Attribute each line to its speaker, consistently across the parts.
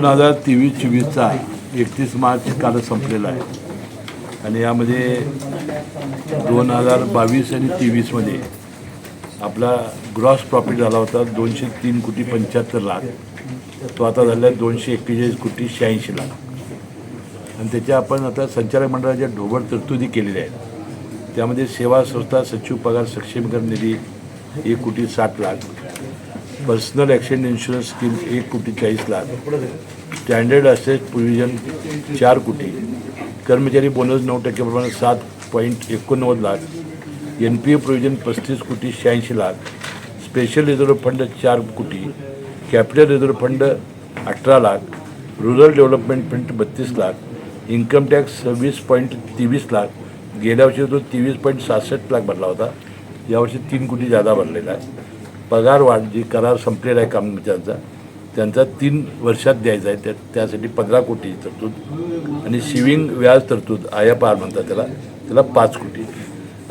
Speaker 1: दोन हजार तेवीस चोवीसचा एकतीस मार्च काल संपलेला आहे. आणि यामध्ये दोन हजार बावीस आणि तेवीसमध्ये आपला ग्रॉस प्रॉफिट झाला होता दोनशे तीन कोटी पंच्याहत्तर लाख. तो आता झाला आहे दोनशे एक्केचाळीस कोटी शहाऐंशी लाख. आणि त्याच्या आपण आता संचालक मंडळाच्या ढोबळ तरतुदी केलेल्या आहेत. त्यामध्ये सेवा संस्था सचिव पगार सक्षमीकरण निधी एक कोटी साठ lakh. Personal accident insurance scheme एक कोटी चाळीस लाख. स्टँडर्ड असेट प्रोव्हिजन चार कोटी. कर्मचारी बोनस नऊ टक्क्याप्रमाणे सात पॉईंट एकोणनव्वद lakh. N P A provision पस्तीस कोटी शहाऐंशी लाख. स्पेशल रिझर्व्ह फंड चार कोटी. कॅपिटल रिझर्व्ह फंड अठरा लाख. रुरल डेव्हलपमेंट फंड बत्तीस लाख. इन्कम टॅक्स सव्वीस पॉईंट तेवीस लाख. गेल्या वर्षी तो तेवीस पॉईंट सहासष्ट लाख भरला होता. यावर्षी तीन कोटी जादा भरलेला आहे. पगार वाढ जी करार संपलेला आहे कामगारांचा त्यांचा तीन वर्षात द्यायचा आहे. त्या त्यासाठी पंधरा कोटी तरतूद आणि शिविंग व्याज तरतूद आया पार म्हणतात त्याला त्याला पाच कोटी.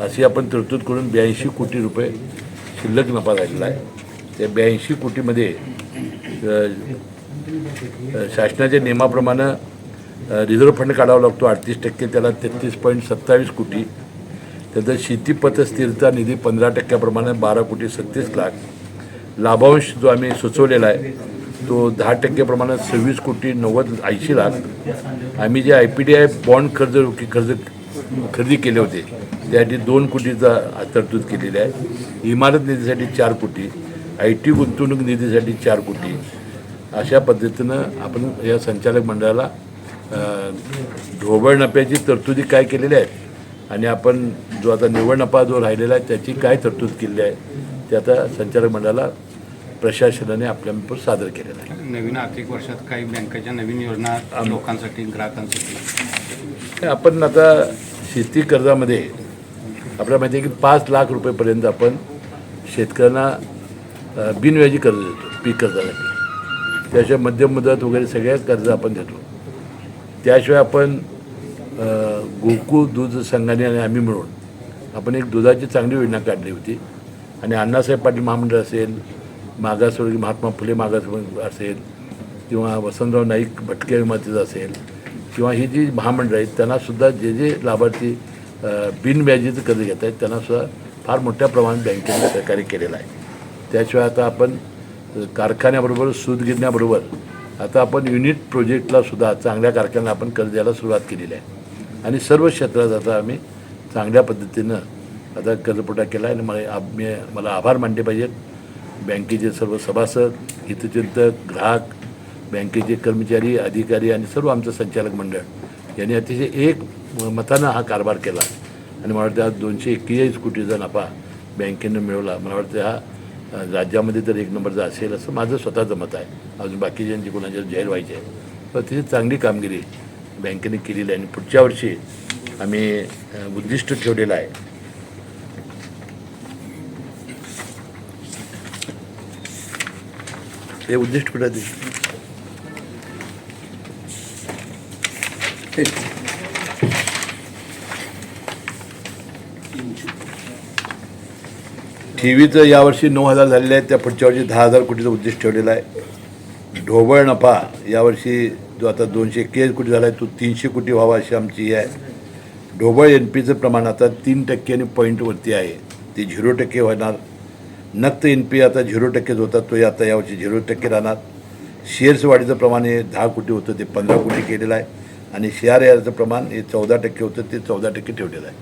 Speaker 1: अशी आपण तरतूद करून ब्याऐंशी कोटी रुपये शिल्लक नफा झालेला आहे. त्या ब्याऐंशी कोटीमध्ये शासनाच्या नियमाप्रमाणे रिझर्व्ह फंड काढावा लागतो अडतीस टक्के त्याला तेहतीस पॉईंट सत्तावीस कोटी. त्याचं शेती पतस्थिरता निधी पंधरा टक्क्याप्रमाणे बारा कोटी सत्तीस लाख. लाभांश जो आम्ही सुचवलेला आहे तो दहा टक्के प्रमाणात सव्वीस कोटी नव्वद ऐंशी लाख आम्ही जे I P D I bond कर्ज कर्ज खरेदी केले होते त्यासाठी दोन कोटीचा तरतूद केलेली आहे. इमारत निधीसाठी चार कोटी आय टी गुंतवणूक निधीसाठी चार कोटी. अशा पद्धतीनं आपण या संचालक मंडळाला ढोबळ नफ्याची तरतुदी काय केलेल्या आहेत आणि आपण जो आता निवड नफा जो राहिलेला आहे त्याची काय तरतूद केली आहे ते आता संचालक मंडळाला प्रशासनाने आपल्यापूर सादर केलेलं आहे.
Speaker 2: नवीन आर्थिक वर्षात काही बँकेच्या नवीन योजना लोकांसाठी ग्राहकांसाठी.
Speaker 1: आपण आता शेती कर्जामध्ये आपल्याला माहिती आहे की पाच लाख रुपयेपर्यंत आपण शेतकऱ्यांना बिनव्याजी कर्ज देतो पीक कर्जासाठी. त्याशिवाय मध्यम मुदत वगैरे सगळ्या कर्ज आपण देतो. त्याशिवाय आपण गोकुळ दूध संघाने आणि आम्ही मिळून आपण एक दुधाची चांगली योजना काढली होती. आणि अण्णासाहेब पाटील महामंडळ असेल मागासवर्गीय महात्मा फुले मागासवर्ग असेल किंवा वसंतराव नाईक भटके विमातीचं असेल किंवा ही जी महामंडळ आहेत त्यांनासुद्धा जे जे लाभार्थी बिनव्याजीचं कर्ज घेत आहेत त्यांनासुद्धा फार मोठ्या प्रमाणात बँकेने सहकार्य केलेलं आहे. त्याशिवाय आता आपण कारखान्याबरोबर सूतगिरण्याबरोबर आता आपण युनिट प्रोजेक्टलासुद्धा चांगल्या कारखान्याला आपण कर्ज द्यायला सुरुवात केलेली आहे. आणि सर्व क्षेत्रात आता आम्ही चांगल्या पद्धतीनं आता कर्जपुरवठा केला आहे आणि मला मी मला आभार मानले पाहिजेत. बँकेचे सर्व सभासद हितचिंतक ग्राहक बँकेचे कर्मचारी अधिकारी आणि सर्व आमचं संचालक मंडळ यांनी अतिशय एक मतानं हा कारभार केला. आणि मला वाटतं आज दोनशे एक्केचाळीस कोटीचा नफा बँकेनं मिळवला. मला वाटतं हा राज्यामध्ये तर एक नंबरचा असेल असं माझं स्वतःचं मत आहे. अजून बाकीच्यांची कोणाच्या जाहीर व्हायचे आहे. पण तिची चांगली कामगिरी बँकेने केलेली आहे. आणि पुढच्या वर्षी आम्ही उद्दिष्ट ठेवलेलं आहे. हे उद्दिष्ट कुठे आहे टी व्हीचं यावर्षी नऊ हजार झालेले आहेत त्या पुढच्या वर्षी दहा हजार कोटीचं उद्दिष्ट ठेवलेलं आहे. ढोबळ नफा यावर्षी जो आता दोनशे एक्केचाळीस कोटी झाला आहे तो तीनशे कोटी व्हावा अशी आमची ही आहे. ढोबळ एन पीचं प्रमाण आता तीन टक्क्याने पॉईंटवरती आहे. ते झिरो टक्के होणार. नक्त एन पी आता झिरो टक्केच होता तो आता यावर्षी झिरो टक्के राहणार. शेअर्स वाढीचं प्रमाण हे दहा कोटी होतं ते पंधरा कोटी केलेलं आहे. आणि शेअर याचं प्रमाण हे चौदा टक्के होतं ते चौदा टक्के ठेवलेलं आहे.